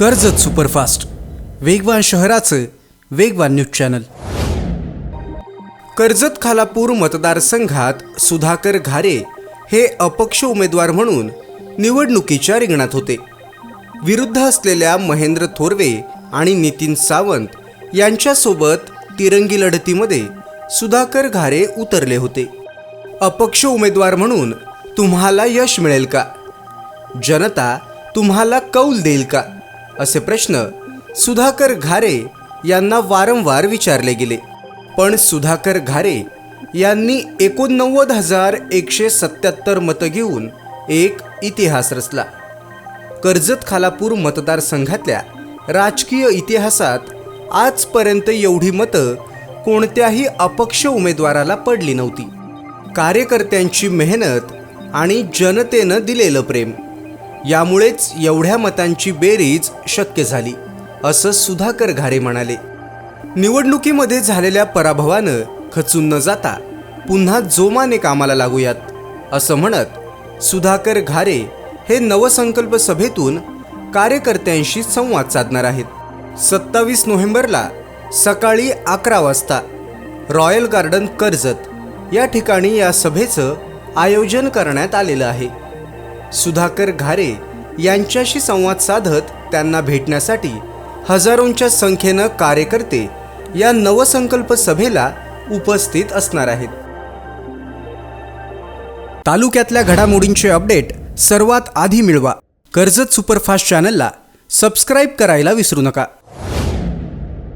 Karjat superfast. वेगवान शहराचं वेगवान न्यूज चॅनल. कर्जत खालापूर मतदारसंघात सुधाकर घारे हे अपक्ष उमेदवार म्हणून निवडणुकीच्या रिंगणात होते. विरुद्ध असलेल्या महेंद्र थोरवे आणि नितीन सावंत यांच्यासोबत तिरंगी लढतीमध्ये सुधाकर घारे उतरले होते. अपक्ष उमेदवार म्हणून तुम्हाला यश मिळेल का? जनता तुम्हाला कौल देईल का? असे प्रश्न सुधाकर घारे यांना वारंवार विचारले गेले. पण सुधाकर घारे यांनी एकोणनव्वद हजार एकशे सत्याहत्तर मतं घेऊन एक इतिहास रचला. कर्जत खालापूर मतदारसंघातल्या राजकीय इतिहासात आजपर्यंत एवढी मतं कोणत्याही अपक्ष उमेदवाराला पडली नव्हती. कार्यकर्त्यांची मेहनत आणि जनतेनं दिलेलं प्रेम. यामुळेच एवढ्या मतांची बेरीज शक्य झाली असं सुधाकर घारे म्हणाले. निवडणुकीमध्ये झालेल्या पराभवानं खचून न जाता पुन्हा जोमाने कामाला लागूयात असं म्हणत सुधाकर घारे हे नवसंकल्प सभेतून कार्यकर्त्यांशी संवाद साधणार आहेत. सत्तावीस नोव्हेंबरला सकाळी अकरा वाजता रॉयल गार्डन कर्जत या ठिकाणी या सभेचं आयोजन करण्यात आलेलं आहे. सुधाकर घारे यांच्याशी संवाद साधत त्यांना भेटण्यासाठी हजारोंच्या संख्येनं कार्यकर्ते या नवसंकल्प सभेला उपस्थित असणार आहेत. तालुक्यातल्या घडामोडींचे अपडेट सर्वात आधी मिळवा. कर्जत सुपरफास्ट चॅनलला सबस्क्राईब करायला विसरू नका.